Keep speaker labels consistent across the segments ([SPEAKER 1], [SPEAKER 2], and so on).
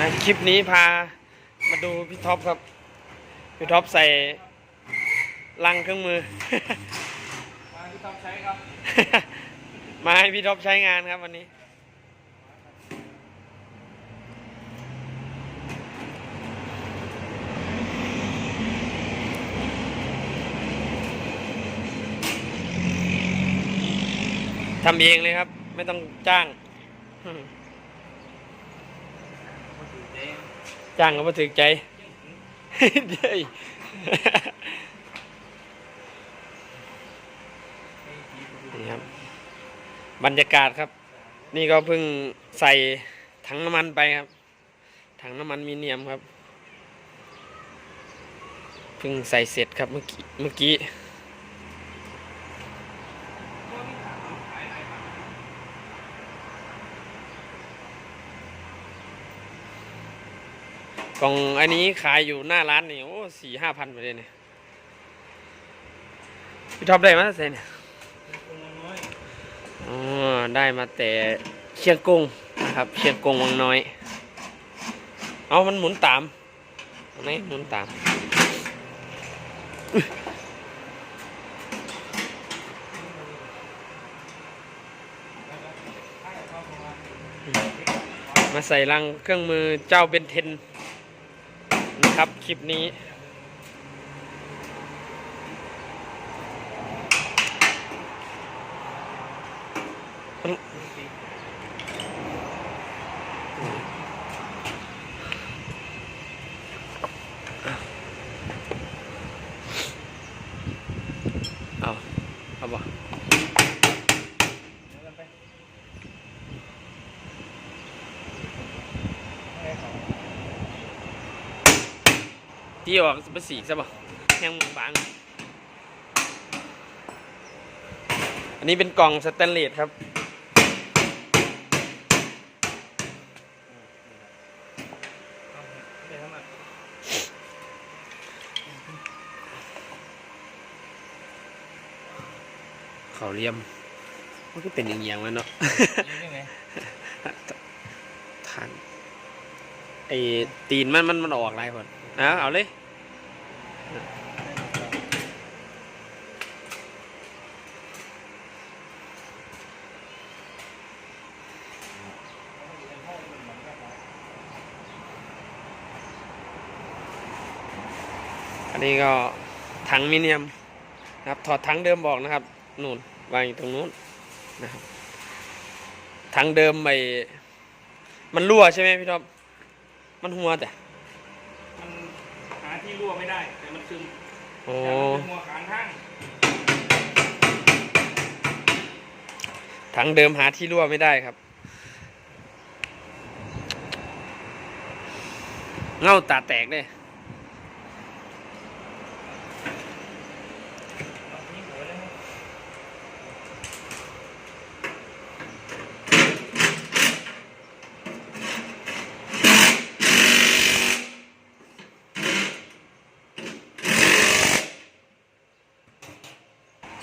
[SPEAKER 1] นะคลิปนี้พามาดูพี่ท็อปครับ พี่ท็อปใส่ลังเครื่องมือ
[SPEAKER 2] มาที่ต้องใช้ครับ
[SPEAKER 1] มาให้พี่ท็อปใช้งานครับวันนี้ ทำเองเลยครับ ไม่ต้องจ้าง จ้างก็มาถึงใจเด้ยนี่ครับ บรรยากาศครับ นี่ก็เพิ่งใส่ถังน้ำมันไปครับ ถังน้ำมันมีเนียมครับ เพิ่งใส่เสร็จครับเมื่อกี้เมื่อกี้ กล่องอันนี้ขายอยู่หน้าร้านนี่โอ้สี่ห้าพันไปเลยเนี่ยพี่ท็อปได้มาเท่าไหร่เนี่ยอ๋อได้มาแต่เชียงกงนะครับเชียงกงวังน้อย เอามันหมุนตามนไหนหมุนตามมาใส่รังเครื่องมือเจ้าเบนเทน ครับ คลิปนี้ ที่ออกเป็นสีใช่ป่ะแห้งบาง อันนี้เป็นกล่องสแตนเลสครับ เขาเรียม มันก็เป็นอย่างเงี้ยมันเนาะทานไอ้ตีนมันมันมันออกหลายคน นะเอาเลยอันนี้ก็ถังมิเนียมนะครับถอดถังเดิมบอกนะครับนู่นวางอยู่ตรงนู้นนะครับถังเดิมไปมันรั่วใช่ไหมพี่ท็อปมันหัวแต่
[SPEAKER 2] รั่วไม่ได้ แต่มันซึม
[SPEAKER 1] โอ้
[SPEAKER 2] แต่มันเป็นหัวขานข้าง
[SPEAKER 1] ถังเดิมหาที่รั่วไม่ได้ครับ เง่าตาแตกเลย
[SPEAKER 2] เอาที่หัวเลยครับ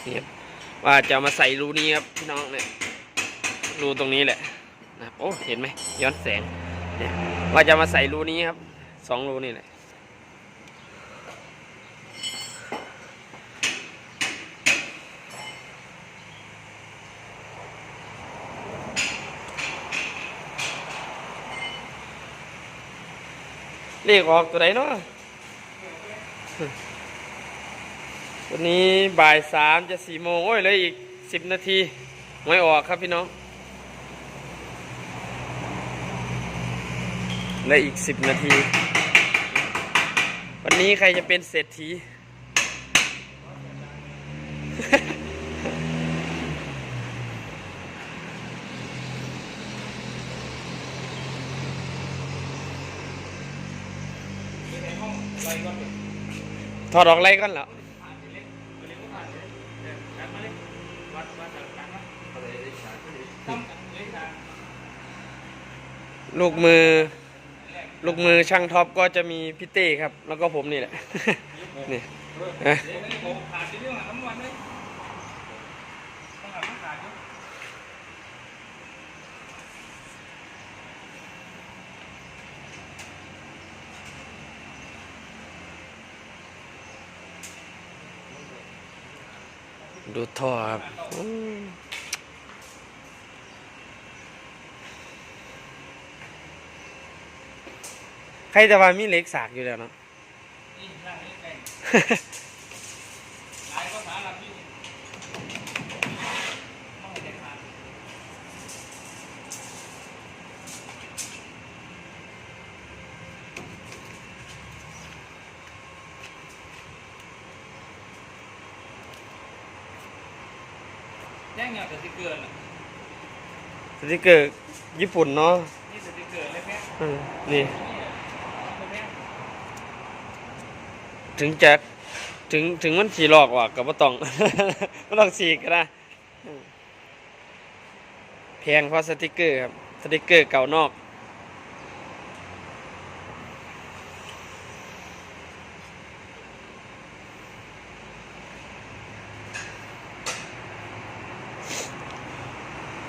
[SPEAKER 1] นี่ครับว่าจะมาใส่รูนี้ครับพี่น้องเนี่ยรูตรงนี้แหละนะโอ้เห็นไหมย้อนแสงเนี่ยว่าจะมาใส่รูนี้ครับสองรูนี่แหละเลขออกตัวไหนเนาะ วันนี้บ่ายสามจะสี่โมงโอ้ยเหลยอีกสิบนาทีไม่ออกครับพี่น้องเหลยอีกสิบนาที วันนี้ใครจะเป็นเศรษฐี
[SPEAKER 2] อยู่ในห้องไรก็เป็น
[SPEAKER 1] ถอดออกอะไรก่อนเหรอ
[SPEAKER 2] ลูกมือ ลู
[SPEAKER 1] กมือช่างท็อปก็จะมีพี่เต้ครับ แล้วก็ผมนี่แหละ นี่
[SPEAKER 2] ดู
[SPEAKER 1] ท่อครับ ใครจะว่ามีเหล็กสากอยู่แล้วเนาะ
[SPEAKER 2] นี่ร่างนี้แกงหลายภาษาหลับอยู่ต้องให้เด็ดขาดแย่งเงาแต่สติกเกอร์น่ะ
[SPEAKER 1] สติกเกอร์ญี่ปุ่นเนาะ
[SPEAKER 2] นี่สติกเกอร์เลยแม่
[SPEAKER 1] อืมนี่
[SPEAKER 2] แม่
[SPEAKER 1] ถึงจะถึงถึงมันสีหลอกว่ะกับว่าต้องไม่ต้องสีก็ได้อืมแพงเพราะสติกเกอร์ครับ สติกเกอร์เก่านอก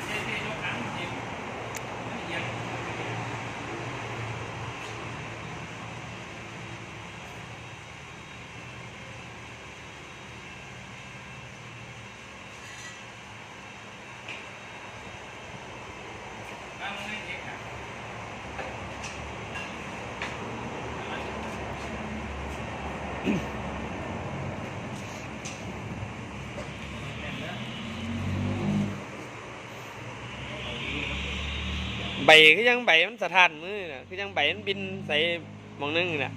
[SPEAKER 2] เท่ๆยกหางจริงไม่เอียง ตั้งให้เด็กอะแม่นเด้อ
[SPEAKER 1] ใบก็ยังใบมันสะท้านมือน่ะคือยังใบมันบินใส่หมองนึงน่ะ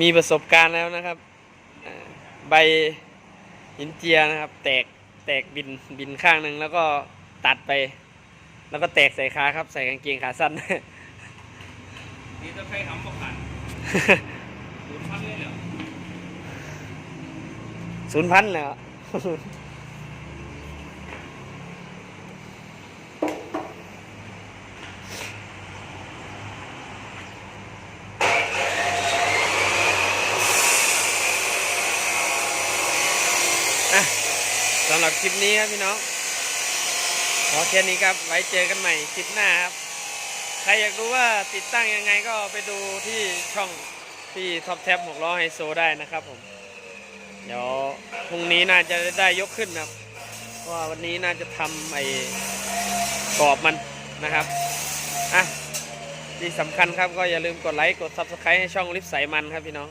[SPEAKER 1] มีประสบการณ์แล้วนะครับอ่าใบหินเจียนะครับ แตกแตกบินบินข้างหนึ่งแล้วก็ตัดไป แล้วก็แตกใส่ขาครับ ใส่กางเกงขาสั้น
[SPEAKER 2] นี่จะใครทำประกันศูนย์พันเลยเหรอ
[SPEAKER 1] ศูนย์พันเลยอ่ อะสำหรับคลิปนี้ครับพี่น้องขอแค่นี้ครับ ไว้เจอกันใหม่คลิปหน้าครับ ใครอยากรู้ว่าติดตั้งยังไงก็ไปดูที่ช่องที่ท็อปแท็บหกล้อไฮโซได้นะครับผม เดี๋ยวพรุ่งนี้น่าจะได้ยกขึ้นนะครับเพราะว่าวันนี้น่าจะทำไอ้กรอบมันนะครับ อะที่สำคัญครับก็อย่าลืมกดไลค์ กด Subscribe ให้ช่องลิฟต์ใสมันครับพี่น้อง